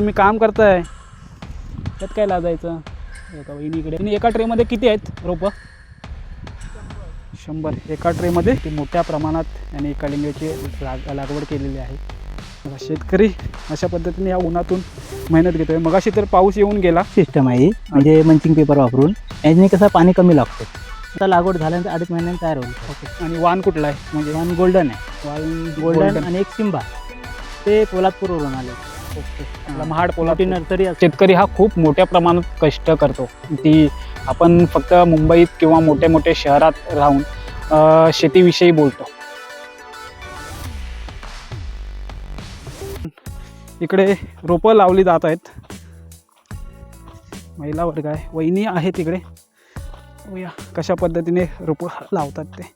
तुम्ही काम करताय? त्यात काय लाजायचं? एका वहिनीकडे आणि एका ट्रेमध्ये किती आहेत रोपं? शंभर. एका ट्रेमध्ये ती मोठ्या प्रमाणात यांनी कलिंगची लाग लागवड केलेली आहे. शेतकरी अशा पद्धतीने या उन्हातून मेहनत घेतोय. मगाशी तर पाऊस येऊन गेला. सिस्टम आहे ही. म्हणजे मंचिंग पेपर वापरून. याने कसं पाणी कमी लागतं. आता लागवड झाल्यानंतर अडीच महिन्यांनी तयार होईल. ओके. आणि वाण कुठला आहे? म्हणजे वन गोल्डन आहे. वाण गोल्डन आणि एक सिम्बा ते पोलादपूरवरून आले. आपला महाड पोला मोठी नर्सरी शेतकरी हा खूप मोठ्या प्रमाणात कष्ट करतो. ती आपण फक्त मुंबईत किंवा मोठ्या मोठ्या शहरात राहून अ, शेतीविषयी बोलतो. इकडे रोपं लावली जात आहेत. महिला वर्ग आहे. वहिनी आहे तिकडे कशा पद्धतीने रोपं लावतात ते.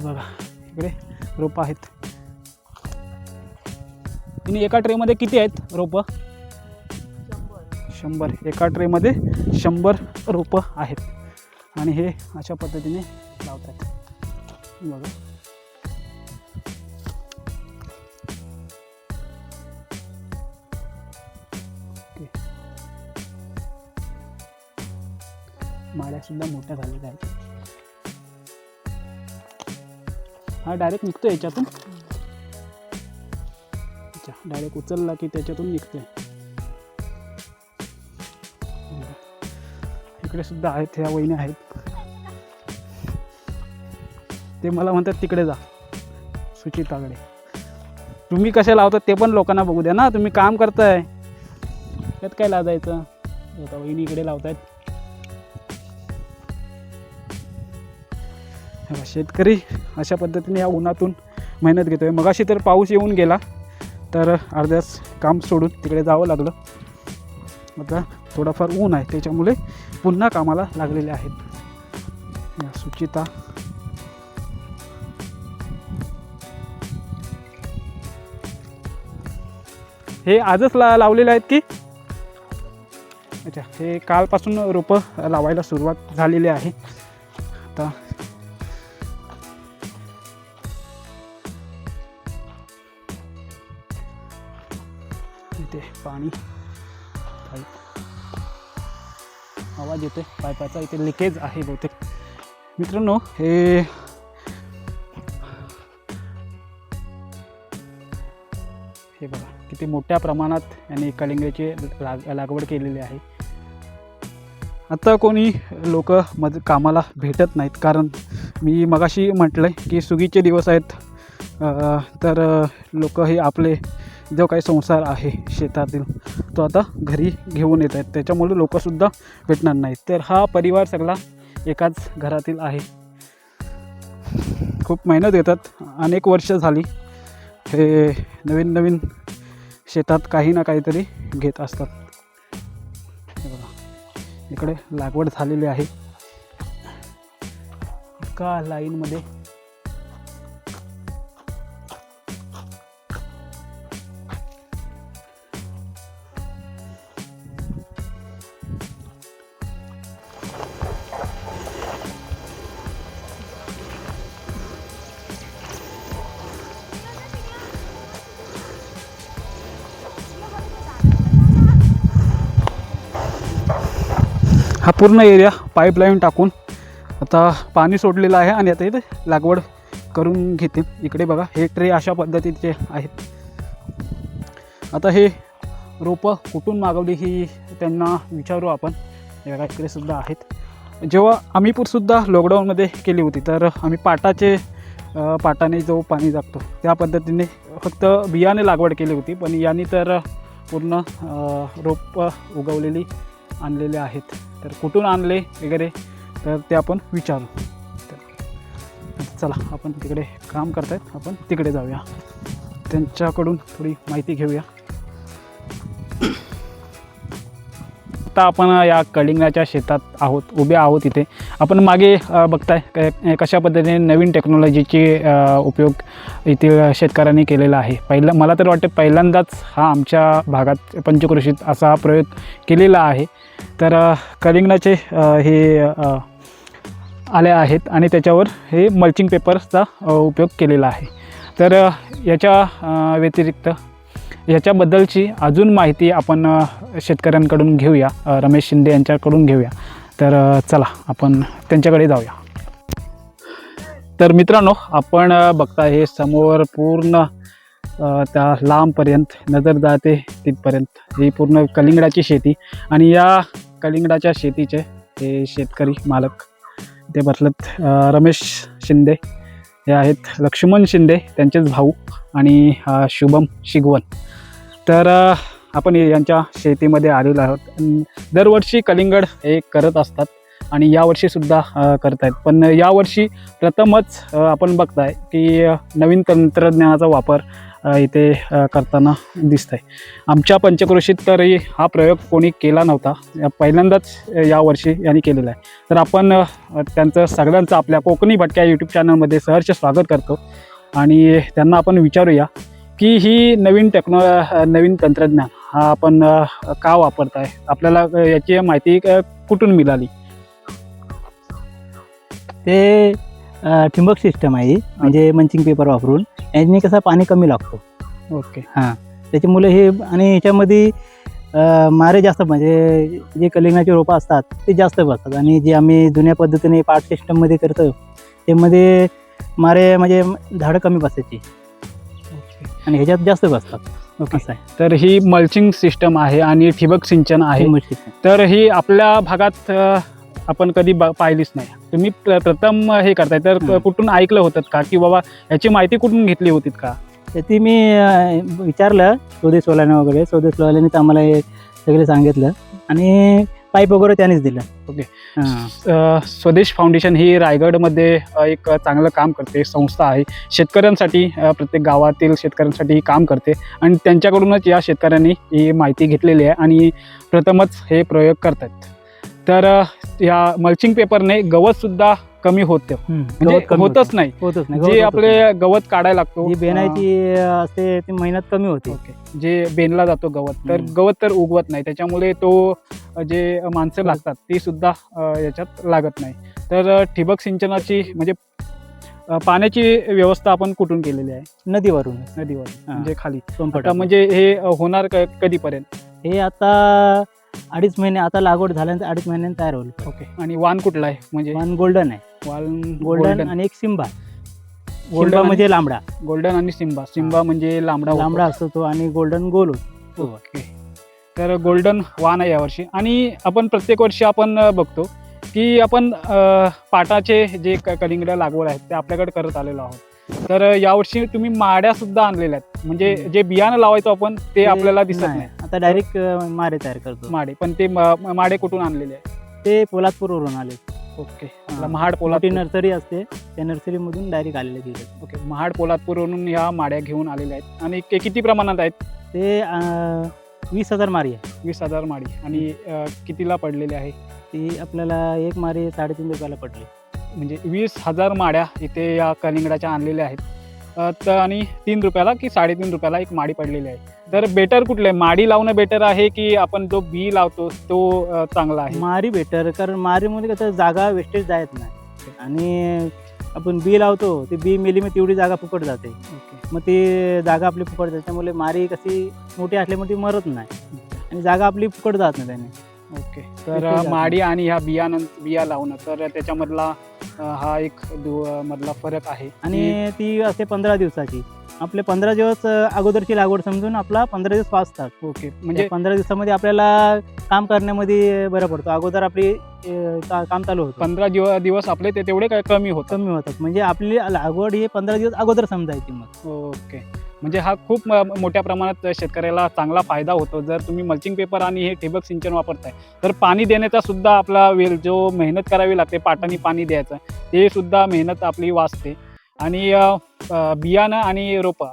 बघा इकडे रोपं आहेत. आणि एका ट्रेमध्ये किती आहेत रोपं? शंभर. एका ट्रेमध्ये शंभर रोपं आहेत. आणि हे अशा पद्धतीने लावतात. बघा. माळ्यासुद्धा मोठ्या झालेल्या आहेत. हा डायरेक्ट निघतो याच्यातून? डायरेक्ट उचलला की त्याच्यातून निघते. इकडे सुद्धा आहेत ह्या वहिनी आहेत. ते मला म्हणतात तिकडे जा. सुचिताकडे तुम्ही कसे लावतात ते पण लोकांना बघू द्या ना. तुम्ही काम करताय. त्यात काय लाजायचं? आता वहिनी इकडे लावतायत. शेतकरी अशा पद्धतीने या उन्हातून मेहनत घेतोय. मगाशी तर पाऊस येऊन गेला. तर अर्ध्याच काम सोडून तिकडे जावं लागलं. आता थोडाफार ऊन आहे त्याच्यामुळे पुन्हा कामाला लागलेले आहेत. या सुचिता. हे आजच ला लावलेले आहेत की? अच्छा हे कालपासून रोपं लावायला सुरुवात झालेली आहे. आता पाणी. पाईप आवाज येतोय. पाईपाचा इथे लिकेज आहे बहुतेक. मित्रांनो हे हे बघा किती मोठ्या प्रमाणात यांनी कलिंगेची लाग लागवड केलेली आहे. आता कोणी लोक मध कामाला भेटत नाहीत. कारण मी मगाशी म्हटलं आहे की सुगीचे दिवस आहेत. तर लोक हे आपले जो काही संसार आहे शेतातील तो आता घरी घेऊन येत आहेत. त्याच्यामुळे लोकंसुद्धा भेटणार नाहीत. तर हा परिवार सगळा एकाच घरातील आहे. खूप मेहनत येतात अनेक वर्ष झाली हे नवीन नवीन शेतात काही ना काहीतरी घेत असतात. इकडे लागवड झालेली आहे. का लाईनमध्ये हा पूर्ण एरिया पाईपलाईन टाकून आता पाणी सोडलेलं आहे आणि आता इथे लागवड करून घेते. इकडे बघा हे ट्रे अशा पद्धतीचे आहेत. आता हे रोपं कुठून मागवली ही त्यांना विचारू आपण. बघा इकडे सुद्धा आहेत. जेव्हा आम्ही लॉकडाऊनमध्ये केली होती तर आम्ही पाटाचे पाटाने जो पाणी जागतो त्या पद्धतीने फक्त बियाणे लागवड केली होती पण यांनी तर पूर्ण रोपं उगवलेली आणलेले आहेत. तर कुठून आणले वगैरे तर ते आपण विचारू. तर चला आपण तिकडे काम करतायत आपण तिकडे जाऊया. त्यांच्याकडून थोडी माहिती घेऊया. आता आपण या कलिंगाच्या शेतात आहोत उभे आहोत इथे. आपण मागे बघताय कशा पद्धतीने नवीन टेक्नॉलॉजीचे उपयोग येथील शेतकऱ्यांनी केलेला आहे. पहिला मला तर वाटते पहिल्यांदाच हा आमच्या भागात पंचकृषीत असा हा प्रयोग केलेला आहे. तर कलिंगनाचे हे आले आहेत आणि त्याच्यावर हे मल्चिंग पेपर्सचा उपयोग केलेला आहे. तर याच्या व्यतिरिक्त याच्याबद्दलची अजून माहिती आपण शेतकऱ्यांकडून घेऊया रमेश शिंदे यांच्याकडून घेऊया. तर चला आपण त्यांच्याकडे जाऊया. तर मित्रांनो आपण बघता हे समोर पूर्ण त्या लांबपर्यंत नजर जाते तिथपर्यंत. ही पूर्ण कलिंगडाची शेती आणि या कलिंगडाच्या शेतीचे हे शेतकरी मालक ते बसलत. रमेश शिंदे हे आहेत. लक्ष्मण शिंदे त्यांचेच भाऊ आणि शुभम शिगवण. तर आपण यांच्या शेतीमध्ये आलेलो आहोत. दरवर्षी कलिंगड हे करत असतात आणि यावर्षीसुद्धा करत आहेत पण यावर्षी प्रथमच आपण बघताय की नवीन तंत्रज्ञानाचा वापर इथे करताना दिसत आहे आमच्या पंचक्रोशीत तरी हा प्रयोग कोणी केला नव्हता. पहिल्यांदाच यावर्षी यांनी केलेला आहे. तर आपण त्यांचं सगळ्यांचं आपल्या कोकणी भटक्या यूट्यूब चॅनलमध्ये सहर्ष स्वागत करतो. आणि त्यांना आपण विचारूया की ही नवीन टेक्नो नवीन तंत्रज्ञान हा आपण का वापरताय? आपल्याला अ, याची माहिती कुठून मिळाली? ते ठिबक सिस्टम आहे. म्हणजे मंचिंग पेपर वापरून. याने कसं पाणी कमी लागतो. ओके. त्याच्यामुळे हे आणि ह्याच्यामध्ये मारे जास्त म्हणजे जे कलिंगाचे रोपं असतात ते जास्त बसतात. आणि जे आम्ही जुन्या पद्धतीने पार्ट सिस्टममध्ये करतो त्यामध्ये मारे म्हणजे झाडं कमी बसायची. आणि ह्याच्यात जास्त बसतात. आहे. तर ही मल्चिंग सिस्टम आहे आणि ठिबक सिंचन आहे. तर ही आपल्या भागात आपण कधी ब- पाहिलीच नाही. तुम्ही प्र- प्रथम हे करताय तर. कुठून ऐकलं होतं का? की बाबा याची माहिती कुठून घेतली होती का? तर ती मी विचारलं स्वदेश वाल्यानं वगैरे. स्वदेश वाल्याने आम्हाला हे सगळे सांगितलं. आणि पाईप वगैरे त्यानेच दिलं. ओके. स्वदेश फाउंडेशन ही रायगडमध्ये एक चांगलं काम करते संस्था आहे. शेतकऱ्यांसाठी प्रत्येक गावातील शेतकऱ्यांसाठी ही काम करते. आणि त्यांच्याकडूनच या शेतकऱ्यांनी ही माहिती घेतलेली आहे आणि प्रथमच हे प्रयोग करतात तर या मल्चिंग पेपरने गवतसुद्धा कमी होतं. म्हणजे गवत कमी होतच होतं. नाही होतच नाही जे गवत आपले. गवत काढायला लागतो बेनायची असते ती मेहनत कमी होते जे बेनला जातो गवत तर. गवत तर उगवत नाही त्याच्यामुळे तो जे माणसं. लागतात ती सुद्धा याच्यात लागत नाही तर ठिबक सिंचनाची म्हणजे पाण्याची व्यवस्था आपण कुठून केलेली आहे नदीवरून नदीवर हा. म्हणजे खाली. म्हणजे हे होणार क- कधीपर्यंत हे आता अडीच महिने आता लागवड झाल्यानंतर अडीच महिन्यांनी तयार होईल. ओके. आणि वाण कुठला आहे? म्हणजे? वन गोल्डन आहे. वाण गोल्डन आणि एक सिम्बा गोल्डन म्हणजे? लांबडा. गोल्डन आणि सिम्बा सिम्बा म्हणजे लांबडा. लांबडा असतो तो आणि गोल्डन गोल होतो. ओके. तर गोल्डन वान आहे यावर्षी आणि आपण प्रत्येक वर्षी आपण बघतो की आपण पाटाचे जे कलिंगड लागवड आहेत ते आपल्याकडे करत आलेलो आहोत. तर यावर्षी तुम्ही माड्या सुद्धा आणलेल्या आहेत. म्हणजे. जे बियाणं लावायचो आपण ते आपल्याला दिसत नाही. आता डायरेक्ट मारे तयार करतो. माडे पण ते म- माडे कुठून आणलेले आहे ते पोलादपूरवरून आले ओके. आपला महाड मोठी पोलादपूर नर्सरी असते. त्या नर्सरीमधून डायरेक्ट आलेले तिथे ओके महाड पोलादपूरवरून ह्या माड्या घेऊन आलेल्या आहेत. आणि ते किती प्रमाणात आहेत? ते अं, वीस हजार मारी आहे. वीस हजार माडी. आणि अ, कितीला पडलेले आहे? ती आपल्याला एक मारी साडेतीन रुपयाला पडली. म्हणजे वीस हजार माड्या इथे या कलिंगडाच्या आणलेल्या आहेत. अ, तर आणि तीन रुपयाला की साडेतीन रुपयाला एक माडी पडलेली आहे? तर बेटर कुठलं आहे? माडी लावणं बेटर आहे की आपण जो बी लावतो तो चांगला आहे? मारी बेटर कारण मारीमध्ये कसं जागा वेस्टेज जायत नाही. आणि आपण बी लावतो ते बी मेली तेवढी जागा फुकट जाते. ओके. मग ती जागा आपली फुकट जाते त्यामुळे मारी कशी मोठी असल्यामुळे ती मरत नाही. आणि जागा आपली फुकट जात नाही त्याने. ओके. तर माडी आणि ह्या बियाणं बिया लावणं तर त्याच्यामधला हा एक मधला फरक आहे. आणि ती असते पंधरा दिवसाची. आपले पंधरा दिवस अगोदरची लागवड समजून आपला पंधरा दिवस वाचतात. ओके. म्हणजे पंधरा दिवसामध्ये आपल्याला काम करण्यामध्ये बरं पडतो. अगोदर आपली काम चालू होतं. पंधरा दिव दिवस आपले ते तेवढे काय कमी होतात? कमी होतात. म्हणजे आपली लागवड ही पंधरा दिवस अगोदर समजायची मग. ओके. म्हणजे हा खूप मोठ्या प्रमाणात शेतकऱ्याला चांगला फायदा होतो. जर तुम्ही मल्चिंग पेपर आणि हे ठिबक सिंचन वापरताय तर पाणी देण्याचा सुद्धा आपला वेळ जो मेहनत करावी लागते पाटाने पाणी द्यायचं ते सुद्धा मेहनत आपली वाचते. आणि बियाणं आणि रोपं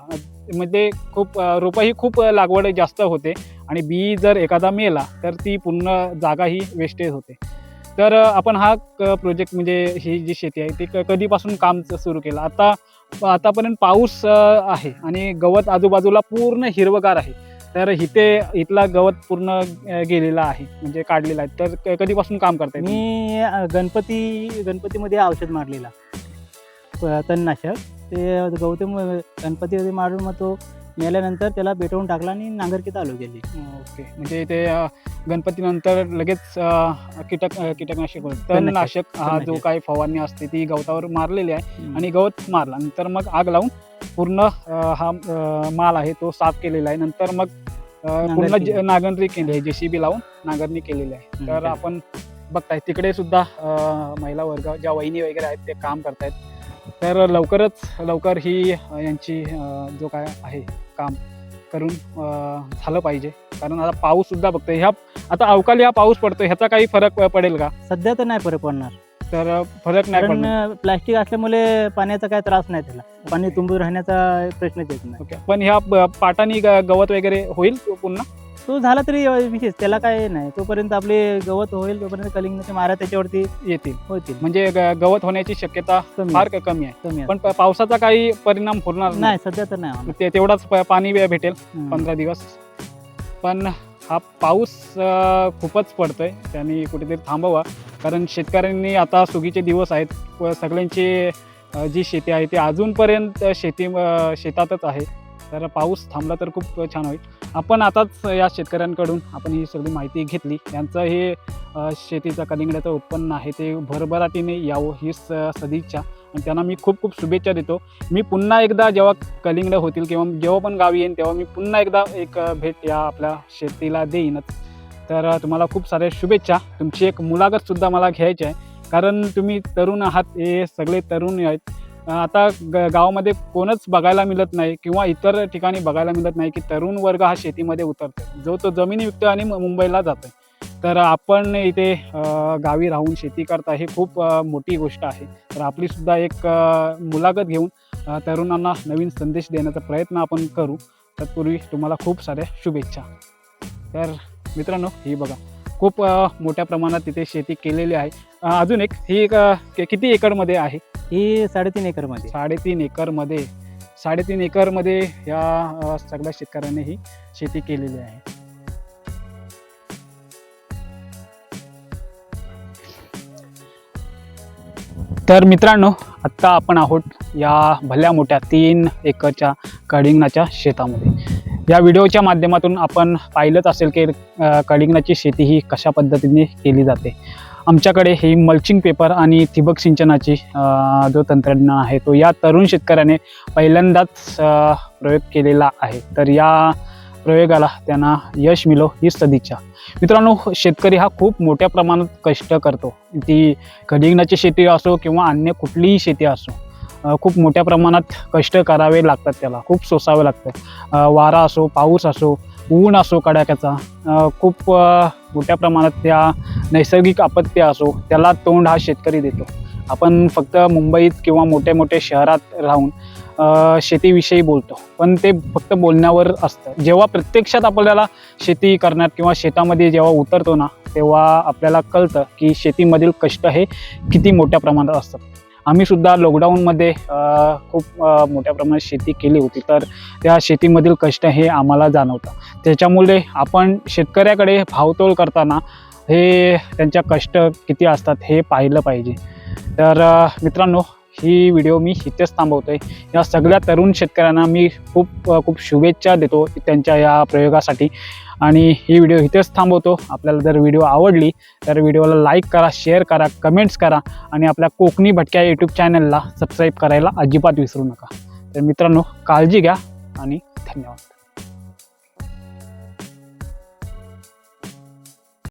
मध्ये खूप रोपं ही खूप लागवड जास्त होते आणि बी जर एखादा मेला तर ती पूर्ण जागा ही वेस्टेज होते. तर आपण हा प्रोजेक्ट म्हणजे ही जी शेती आहे ती क- कधीपासून काम सुरू केलं? आता आतापर्यंत पाऊस आहे आणि गवत आजूबाजूला पूर्ण हिरवगार आहे. तर इथे इथला गवत पूर्ण गेलेला आहे म्हणजे काढलेला आहे. तर क- कधीपासून काम करताय मी गणपती गणपतीमध्ये औषध मारलेला. तणनाशक ते गौतम गणपती मारून मग तो मेल्यानंतर त्याला पेटवून टाकला आणि नांगरकी चालू केली ओके म्हणजे ते गणपतीनंतर लगेच कीटक कीटकनाशक होतं. तणनाशक हा जो. काही फवारणी असते ती गवतावर मारलेली आहे आणि गवत मारला नंतर मग आग लावून पूर्ण हा माल आहे तो साफ केलेला आहे नंतर मग पूर्ण नांगरणी. केली आहे जेसीबी लावून नांगरणी केलेली आहे तर. आपण बघताय तिकडे सुद्धा महिला वर्ग ज्या वहिनी वगैरे आहेत ते काम करतायत तर लवकरच लवकर ही यांची जो काय आहे काम करून झालं पाहिजे. कारण आता पाऊस सुद्धा बघतोय. ह्या आता अवकाळी हा पाऊस पडतोय. ह्याचा काही फरक पडेल का? सध्या तर नाही फरक पडणार. तर फरक नाही कारण प्लास्टिक असल्यामुळे पाण्याचा काय त्रास नाही त्याला. पाणी तुंबून राहण्याचा प्रश्नच येत नाही. पण ह्या पाटानी गवत वगैरे होईल पुन्हा? तो झाला तरी विशेष त्याला काय नाही. तोपर्यंत आपले गवत होईल तोपर्यंत कलिंगनाच्या मारा त्याच्यावरती येतील होतील. म्हणजे ग- गवत होण्याची शक्यता कमी फार क- कमी आहे. कमी पण प- पावसाचा काही परिणाम होणार नाही. सध्या तर नाही होणार. ते तेवढाच प- पाणी वे- भेटेल हम्म. पंधरा दिवस. पण हा पाऊस अ, खूपच पडतोय. त्यांनी कुठेतरी थांबवा. कारण शेतकऱ्यांनी आता सुगीचे दिवस आहेत. व सगळ्यांची अ, जी शेती आहे ती अजूनपर्यंत शेती अ, शेतातच आहे. तर पाऊस थांबला तर खूप छान होईल. आपण आताच या शेतकऱ्यांकडून आपण ही सगळी माहिती घेतली. यांचं हे शेतीचं कलिंगडाचं उत्पन्न आहे ते भरभराटीने यावं ही स सदिच्छा. आणि त्यांना मी खूप खूप शुभेच्छा देतो. मी पुन्हा एकदा जेव्हा कलिंगड होतील किंवा जेव्हा पण गावी येईन तेव्हा मी पुन्हा एकदा एक भेट या आपल्या शेतीला देईनच. तर तुम्हाला खूप साऱ्या शुभेच्छा. तुमची एक मुलाखतसुद्धा मला घ्यायची आहे. कारण तुम्ही तरुण आहात हे सगळे तरुण आहेत. आता ग गावामध्ये कोणच बघायला मिळत नाही किंवा इतर ठिकाणी बघायला मिळत नाही की तरुण वर्ग हा शेतीमध्ये उतरतो जो तो जमिनी विकतो आणि मु- मुंबईला जातो तर आपण इथे गावी राहून शेती करता हे खूप मोठी गोष्ट आहे. तर आपलीसुद्धा एक मुलाखत घेऊन तरुणांना नवीन संदेश देण्याचा प्रयत्न आपण करू. तत्पूर्वी तुम्हाला खूप साऱ्या शुभेच्छा. तर मित्रांनो ही बघा. खूप मोठ्या प्रमाणात तिथे शेती केलेली आहे. अजून एक ही एक कि- किती एकरमध्ये आहे? ही साडेतीन एकरमध्ये साडेतीन एकरमध्ये. साडेतीन एकरमध्ये या अ, सगळ्या शेतकऱ्यांनी ही शेती केलेली आहे. तर मित्रांनो आत्ता आपण आहोत या भल्या मोठ्या तीन एकरच्या कडिंगणाच्या शेतामध्ये. या व्हिडिओच्या माध्यमातून आपण पाहिलंच असेल की अ, कडिंगणाची शेती ही कशा पद्धतीने केली जाते. आमच्याकडे ही मल्चिंग पेपर आणि ठिबक सिंचनाची जो तंत्रज्ञान आहे तो या तरुण शेतकऱ्याने पहिल्यांदाच प्रयोग केलेला आहे. तर या प्रयोगाला त्यांना यश मिळो ही सदिच्छा. मित्रांनो शेतकरी हा खूप मोठ्या प्रमाणात कष्ट करतो. ती कलिंगणाची शेती असो किंवा अन्य कुठलीही शेती असो खूप मोठ्या प्रमाणात कष्ट करावे लागतात त्याला. खूप सोसावे लागतं वारा असो पाऊस असो ऊन असो कडाक्याचा खूप मोठ्या प्रमाणात त्या नैसर्गिक आपत्ती असो त्याला तोंड हा शेतकरी देतो. आपण फक्त मुंबईत किंवा मोठ्या मोठ्या शहरात राहून शेतीविषयी बोलतो. पण ते फक्त बोलण्यावर असतं. जेव्हा प्रत्यक्षात आपल्याला शेती करण्यात किंवा शेतामध्ये जेव्हा उतरतो ना तेव्हा आपल्याला कळतं की शेतीमधील कष्ट हे किती मोठ्या प्रमाणात असतात. आम्ही सुद्धा लॉकडाऊनमध्ये खूप मोठ्या प्रमाणात शेती केली होती. तर त्या शेतीमधील कष्ट हे आम्हाला जाणवतं. त्याच्यामुळे आपण शेतकऱ्याकडे भावतोल करताना हे त्यांच्या कष्ट किती असतात हे पाहिलं पाहिजे. तर मित्रांनो ही व्हिडिओ मी इथेच थांबवतो आहे या सगळ्या तरुण शेतकऱ्यांना मी खूप खूप शुभेच्छा देतो त्यांच्या या प्रयोगासाठी. आणि ही व्हिडिओ इथेच थांबवतो. आपल्याला जर व्हिडिओ आवडली तर व्हिडिओला लाईक करा शेअर करा कमेंट्स करा आणि आपल्या कोकणी भटक्या यूट्यूब चॅनलला सबस्क्राईब करायला अजिबात विसरू नका. तर मित्रांनो काळजी घ्या आणि धन्यवाद.